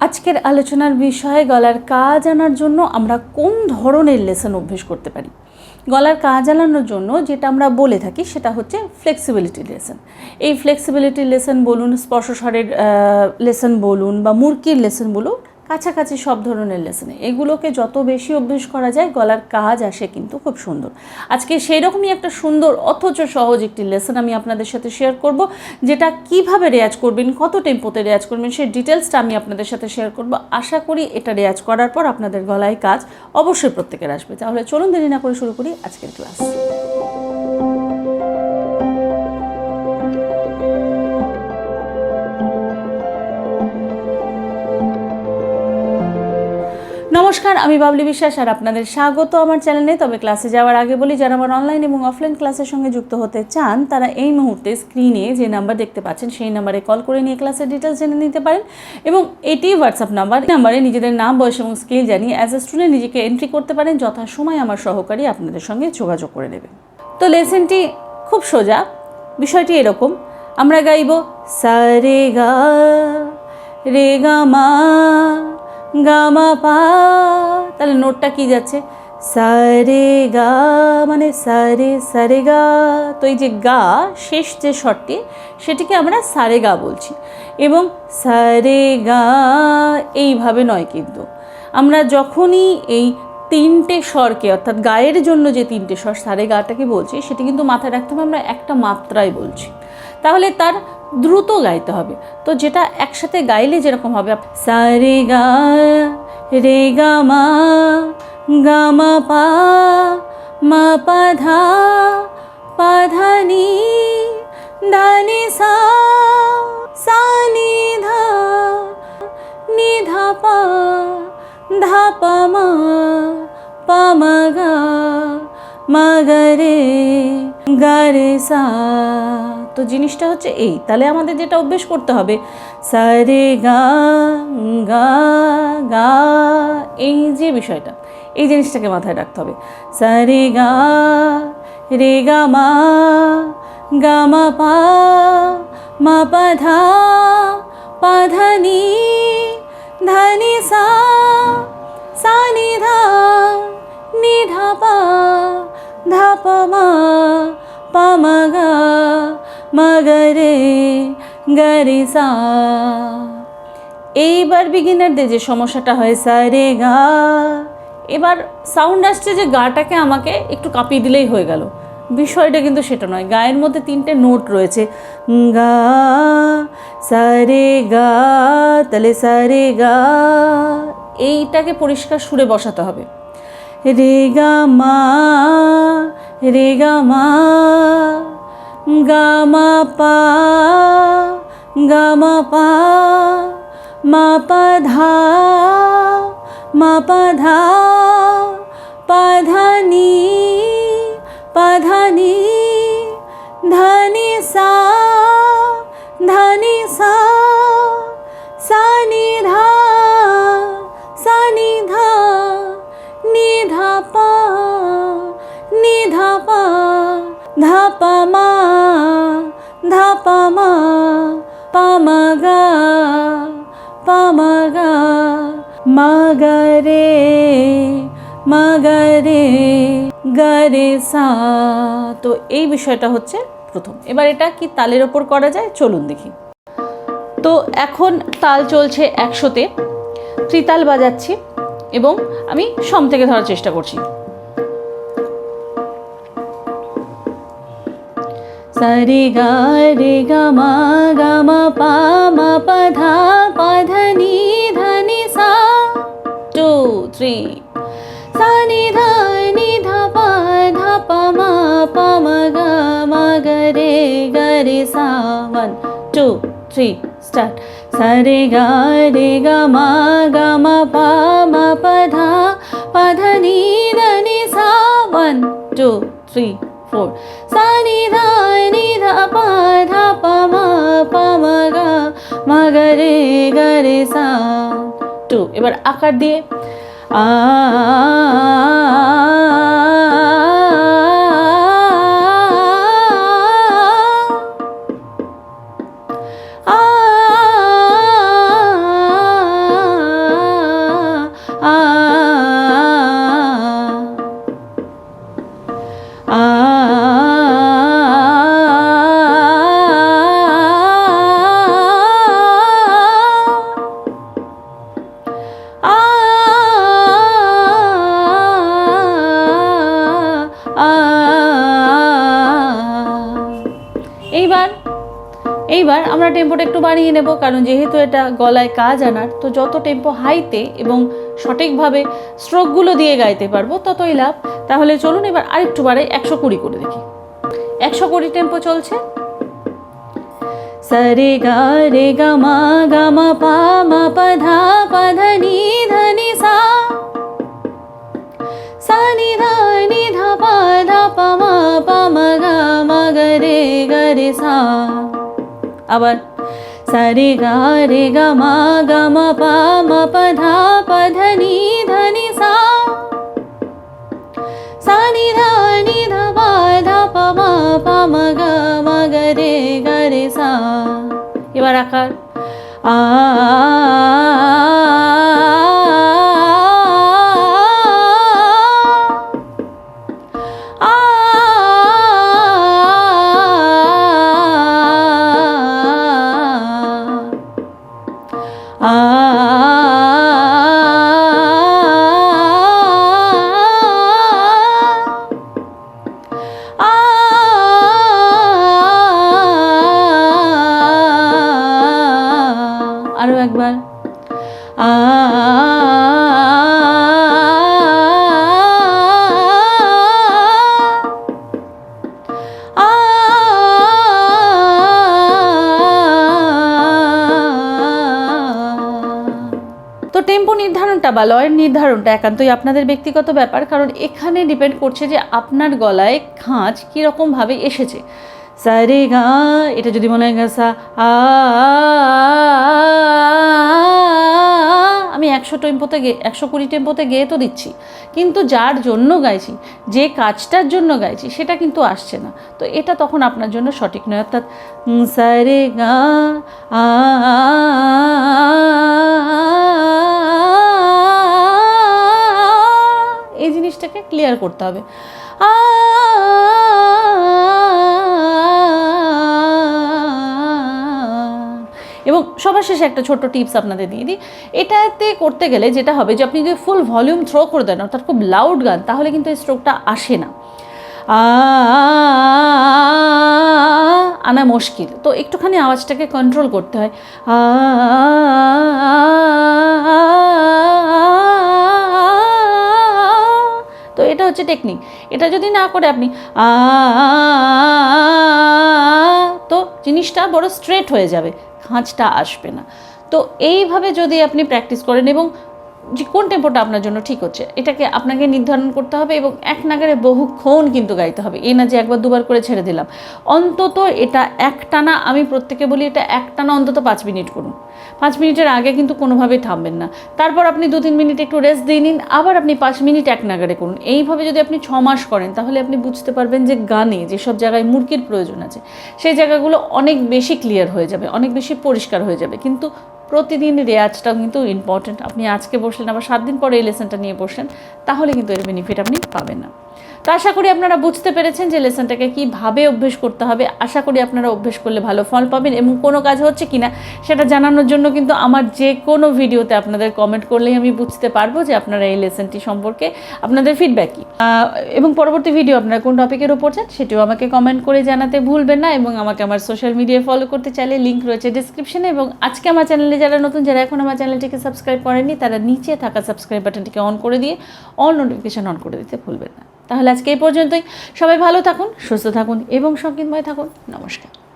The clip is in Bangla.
আজকের আলোচনার বিষয়ে গলার কাজ আনার জন্য আমরা কোন ধরনের লেসন অভ্যেস করতে পারি? গলার কাজ আনানোর জন্য যেটা আমরা বলে থাকি সেটা হচ্ছে ফ্লেক্সিবিলিটি লেসন এই ফ্লেক্সিবিলিটি লেসন বলুন স্পর্শস্বরের লেসন বলুন বা মুরকির লেসন বলুন কাছাকাছি সব ধরনের লেসনে এগুলোকে যত বেশি অভ্যেস করা যায়, গলার কাজ আসে কিন্তু খুব সুন্দর। আজকে সেই রকমই একটা সুন্দর, অথচ সহজ একটি লেসন আমি আপনাদের সাথে শেয়ার করব, যেটা কীভাবে রেয়াজ করবেন, কত টেম্পোতে রেয়াজ করবেন, সেই ডিটেলসটা আমি আপনাদের সাথে শেয়ার করব। আশা করি এটা রেয়াজ করার পর আপনাদের গলায় কাজ অবশ্যই প্রত্যেকের আসবে। তাহলে চলুন দেরি না করে শুরু করি আজকের ক্লাস নমস্কার, আমি বাবলি বিশ্বাস আর আপনাদের স্বাগত আমার চ্যানেলে। তবে ক্লাসে যাওয়ার আগে বলি, যারা আমার অনলাইন এবং অফলাইন ক্লাসের সঙ্গে যুক্ত হতে চান, তারা এই মুহূর্তে স্ক্রিনে যে নাম্বার দেখতে পাচ্ছেন, সেই নাম্বারে কল করে নিয়ে ক্লাসের ডিটেলস জেনে নিতে পারেন। এবং এটি হোয়াটসঅ্যাপ নাম্বার নাম্বারে নিজেদের নাম, বয়স এবং স্কিল জানিয়ে অ্যাজ এ স্টুডেন্ট নিজেকে এন্ট্রি করতে পারেন, যথাসময় আমার সহকারী আপনাদের সঙ্গে যোগাযোগ করে দেবে তো লেসেনটি খুব সোজা, বিষয়টি এরকম, আমরা গাইব সা রে গা রে গা মা গা মা পা। তাহলে নোটটা কি যাচ্ছে? সা রে গা মানে সা রে সা রে গা। তো এই যে গা, শেষ যে স্বরটি সেটিকে আমরা সারে গা বলছি। এবং সা রে গা, এইভাবে নয় কিন্তু। আমরা যখনই এই তিনটে স্বরকে, অর্থাৎ গায়ের জন্য যে তিনটে স্বর সারে গাটাকে বলছি, সেটি কিন্তু মাথায় রাখতে হবে, আমরা একটা মাত্রায় বলছি। তাহলে তার দ্রুত গাইতে হবে। তো যেটা একসাথে গাইলে যেরকম হবে সারে গা, রে, গা, মা গা, মা, পা মা, পা, ধা পা, ধা, নি ধা, নি, সা সা, নি, ধা নি, ধা, পা ধা, পা, মা পা, মা, গা মা, গা, রে গা, রে, সা। তো জিনিসটা হচ্ছে এই। তাহলে আমাদের যেটা অভ্যেস করতে হবে, সা রে গা গা গা, এই যে বিষয়টা, এই জিনিসটাকে মাথায় রাখতে হবে। সা রে গা রে গা মা গা মা পা মা পা ধা পা ধা নি ধা নি সা সা নি ধা নি ধা পা ধা পা মা পা মা গা মা গা রে গা রে সা এইবার বিগিনারদের যে সমস্যাটা হয় সা রে গা। এবার সাউন্ড আসছে যে গাটাকে আমাকে একটু কাঁপিয়ে দিলেই হয়ে গেল। বিষয়টা কিন্তু সেটা নয়, গায়ের মধ্যে তিনটে নোট রয়েছে। গা সা রে গা তাহলে সা রে গা। এইটাকে পরিষ্কার সুরে বসাতে হবে। রে গা মা, রে গা মা গা মা পা, গা মা পা মা পা ধা, মা পা ধা পা ধা নি ধা পা ধা মা ধা পা মা পা মা গা, পা মা গা মা গা রে, মা গা রে সা। তো এই বিষয়টা হচ্ছে প্রথম। এবার এটা কি তালের ওপর করা যায়? চলুন দেখি। তো এখন তাল চলছে একশোতে। ত্রিতাল বাজাচ্ছি এবং আমি সম থেকে ধরার চেষ্টা করছি। सरी घेगमा गधा पधनी धनी सा टु थ्री। सरी धनी धे घ गरे सन टु थ्री स्टार्ट। सरी घ मगमा पध पधनी धनी सावन टु थ्री। ফোর সা নি ধা নি ধা পা ধা পা মা পা মা গা মা গা রে গা রে সা টু এবার আকার দিয়ে, আ এইবার আমরা টেম্পোটা একটু বাড়িয়ে নেব, কারণ যেহেতু এটা গলায় কাজ আনার, তো যত টেম্পো হাইতে এবং সঠিকভাবে স্ট্রোকগুলো দিয়ে গাইতে পারব, ততই লাভ। তাহলে চলুন এবার আরেকটু বাড়াই একশো কুড়ি করে দেখি। একশো কুড়ি টেম্পো চলছে। সরে গা রে গা মা গা মা পা মা পা ধা পা ধা নি ধা নি সা। সা নি ধা নি ধা পা ধা পা মা পা মা গা মা গা রে গা রে সা। আবার সরে গা রে গা মা গা মা পা মা পা ধা পা ধা নি ধা নি সা সা নি ধা নি ধা পা ধা পা মা পা মা গা মা গা রে গা রে সা এবার আকার আ আরও বা লয়ের নির্ধারণটা একান্তই আপনাদের ব্যক্তিগত ব্যাপার, কারণ এখানে ডিপেন্ড করছে যে আপনার গলায় খাঁজ কীরকমভাবে এসেছে। সারে গা, এটা যদি মনে হয় গা আ, আমি একশো টেম্পোতে গে, একশো কুড়ি টেম্পোতে গেয়ে তো দিচ্ছি। কিন্তু যার জন্য গাইছি, যে কাজটার জন্য গাইছি, সেটা কিন্তু আসছে না। তো এটা তখন আপনার জন্য সঠিক নয়। অর্থাৎ সারে গা, আ ক্লিয়ার করতে হবে। আ এবং সবার শেষে একটা ছোট্ট টিপস আপনাদের দিয়ে দিই। এটাতে করতে গেলে যেটা হবে যে, আপনি যদি ফুল ভলিউম থ্রো করে দেন, অর্থাৎ খুব লাউড গান, তাহলে কিন্তু এই স্ট্রোকটা আসে না। আনা মুশকিল। তো একটুখানি আওয়াজটাকে কন্ট্রোল করতে হয়। আ হচ্ছে টেকনিক এটা যদি না করে আপনি তো জিনিসটা বড় স্ট্রেট হয়ে যাবে খাঁচটা আসবে না। তো এইভাবে যদি আপনি প্র্যাকটিস করেন এবং যে কোন টেম্পোটা আপনার জন্য ঠিক হচ্ছে, এটাকে আপনাকে নির্ধারণ করতে হবে এবং এক নাগারে বহুক্ষণ কিন্তু গাইতে হবে। এই না যে একবার দুবার করে ছেড়ে দিলাম। অন্তত এটা একটানা, আমি প্রত্যেকে বলি এটা একটানা অন্তত পাঁচ মিনিট করুন। পাঁচ মিনিটের আগে কিন্তু কোনোভাবেই থামবেন না। তারপর আপনি দু তিন মিনিট একটু রেস্ট দিয়ে নিন, আবার আপনি পাঁচ মিনিট এক নাগারে করুন। এইভাবে যদি আপনি ছ মাস করেন, তাহলে আপনি বুঝতে পারবেন যে গানে যেসব জায়গায় মুরগির প্রয়োজন আছে, সেই জায়গাগুলো অনেক বেশি ক্লিয়ার হয়ে যাবে, অনেক বেশি পরিষ্কার হয়ে যাবে। কিন্তু প্রতিদিন রেয়াজটাও কিন্তু ইম্পর্টেন্ট আপনি আজকে বসলেন, আবার সাত দিন পরে এই লেসনটা নিয়ে বসলেন, তাহলে কিন্তু এর বেনিফিট আপনি পাবেন না। তো আশা করি আপনারা বুঝতে পেরেছেন যে লেসনটাকে কীভাবে অভ্যেস করতে হবে। আশা করি আপনারা অভ্যেস করলে ভালো ফল পাবেন এবং কোনো কাজ হচ্ছে কি না সেটা জানানোর জন্য কিন্তু আমার যে কোনো ভিডিওতে আপনাদের কমেন্ট করলেই আমি বুঝতে পারব যে আপনারা এই লেসনটি সম্পর্কে আপনাদের ফিডব্যাক কী। এবং পরবর্তী ভিডিও আপনারা কোন টপিকের ওপর চান সেটিও আমাকে কমেন্ট করে জানাতে ভুলবেন না এবং আমাকে আমার সোশ্যাল মিডিয়ায় ফলো করতে চাইলে লিঙ্ক রয়েছে ডিসক্রিপশনে এবং আজকে আমার চ্যানেলে যারা নতুন, যারা এখন আমার চ্যানেলটিকে সাবস্ক্রাইব করেননি, তারা নিচে থাকা সাবস্ক্রাইব বাটনটিকে অন করে দিয়ে অল নোটিফিকেশন অন করে দিতে ভুলবেন না। তাহলে আজকে এই পর্যন্তই। সবাই ভালো থাকুন সুস্থ থাকুন এবং সংগীতময় থাকুন। নমস্কার।